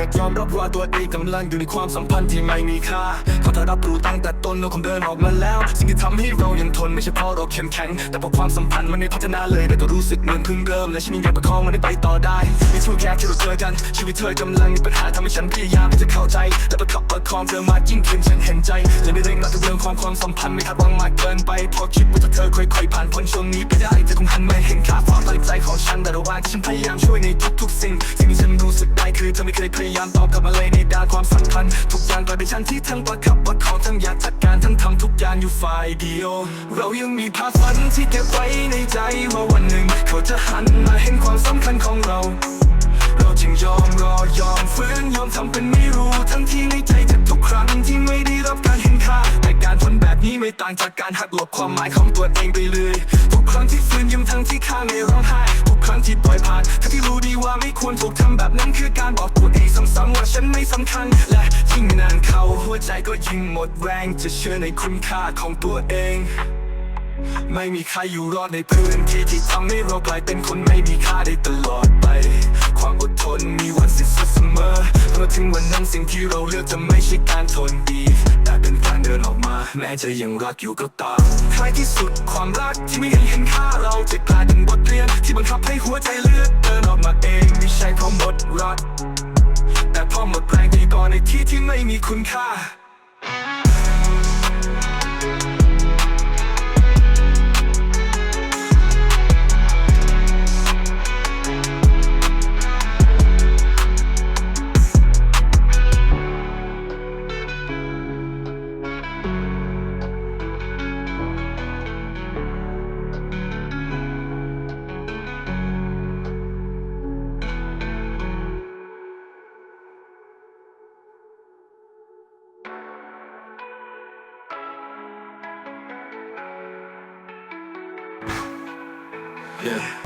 อยากยอมรับว่าตัวเองกำลังอยู่ในความสัมพันธ์ที่ไม่มีค่าเพราะถ้ารับรู้ตั้งแต่ต้นเราคงเดินออกมาแล้ว สิ่งที่ทำให้เรายังทนไม่ใช่เพราะเราเข้มแข็ง แต่เพราะความสัมพันธ์มันไม่พัฒนาเลยแต่ก็รู้สึกเหมือนเพิ่งเริ่มและฉันยังอยากประคองมันให้ไปต่อได้ในช่วงแรกที่เราเจอกันชีวิตเธอกำลังมีปัญหาทำให้ฉันพยายามที่จะเข้าใจ แต่ประคับประคองเธอมายิ่งขึ้นฉันเห็นใจและไม่เร่งรัดเรื่องความความสัมพันธ์ไม่คาดหวังมากเกินไปเพอคิดว่าถ้าเธอค่อยๆผ่านพ้นช่วงนี้ไปได้เธอคงหันมาเห็นค่าความตั้งใจของฉันแต่ระหว่างที่ฉันพยายามช่วยในทุกๆสิ่งสิ่ง เธอไม่เคยพยายามตอบกลับมาเลยในด้านความสัมพันธ์ทุกอย่างกลายเป็นฉันที่ทั้งประคับประคองทั้งอยากจัดการทั้งทำทุกอย่างอยู่ฝ่ายเดียว เรายังมีภาพฝันที่เก็บไว้ในใจว่าวันหนึ่ง เขาจะหันมาเห็นความสำคัญของเรา เราจึงยอมรอยอมฝืนยอมทำเป็นไม่รู้ทั้งที่ในใจเจ็บทุกครั้งที่ไม่ได้รับการเห็นค่าแต่การทนแบบนี้ไม่ต่างจากการหักหลบความหมายของตัวเองไปเลยทุกครั้งที่ฝืนยิ้มทั้งที่ข้างในร้องไห้ทุกครั้งที่ปล่อยผ่านทั้งที่รู้ดีว่าไม่ควรถูกทำ ฉันไม่สำคัญ และยิ่งนานเขาหัวใจก็ยิ่งหมดแรง จะเชื่อในคุณค่าของตัวเอง ไม่มีใครอยู่รอดในพื้นที่ที่ทำให้เรากลายเป็นคนไม่มีค่าได้ตลอดไป ความอดทนมีวันสิ้นสุดเสมอเมื่อถึงวันนั้นสิ่งที่เราเลือกจะไม่ใช่การทนดี แต่เป็นการเดินออกมา แม้จะยังรักอยู่ก็ตามท้ายที่สุดความรักที่ไม่เห็นเห็นค่าเราจะกลายเป็นบทเรียน ที่บังคับให้หัวใจเลือกเดินออกมาเองไม่ใช่เพราะหมดรัก แต่เพราะหมดแรงที่ก่อนในที่ที่ไม่มีคุณค่า Yeah.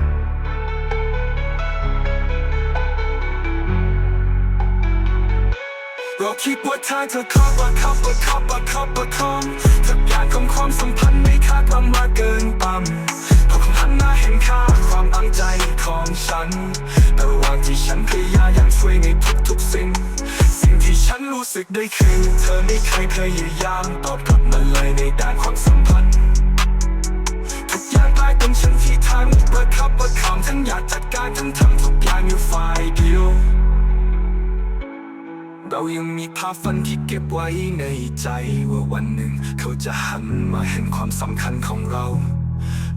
เราคิดว่าทางเธอเข้าประคับประคับประคับปรองทุกอย่างของความสัมพันธ์ไม่คาดหวังมากเกินต่ำเพราะคงหันมาเห็นค่าความตั้งใจของฉันแต่ระหว่างที่ฉันพยายามช่วยในทุกๆสิ่ง สิ่งที่ฉันรู้สึกได้คือ เธอไม่เคยพยายามตอบกลับมาเลยในด้านความสัมพันธ์ ประคับประคองทั้งอยากจัดการทั้งทำทุกอย่างอยู่ฝ่ายเดียว เรายังมีภาพฝันที่เก็บไว้ในใจว่าวันหนึ่งเขาจะหันมาเห็นความสำคัญของเรา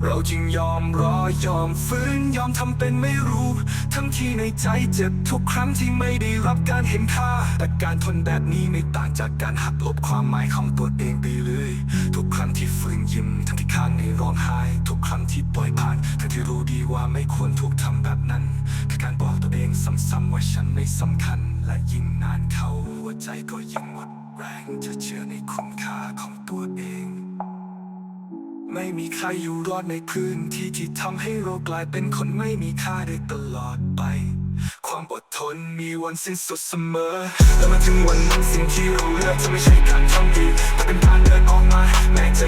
เราจึงยอมรอยอมฝืนยอมทำเป็นไม่รู้ ทั้งที่ในใจเจ็บทุกครั้งที่ไม่ได้รับการเห็นค่า แต่การทนแบบนี้ไม่ต่างจากการหักลบความหมายของตัวเองไปเลย ทุกครั้งที่ฝืนยิ้มทั้งที่ข้างในร้องไห้ ทุกครั้งที่ปล่อยผ่าน ที่รู้ดีว่าไม่ควรถูกทำแบบนั้น คือการบอกตัวเองซ้ำๆว่าฉันไม่สำคัญ และยิ่งนานเข้าหัวใจก็ยิ่งหมดแรงจะเชื่อในคุณค่าของตัวเอง ไม่มีใครอยู่รอดในพื้นที่ที่ทำให้เรากลายเป็นคนไม่มีค่าได้ตลอดไป ความอดทนมีวันสิ้นสุดเสมอ และมาถึงวันนั้นสิ่งที่เราเลือกจะไม่ใช่การทำดีแต่เป็นการเดินออกมาแม้จะ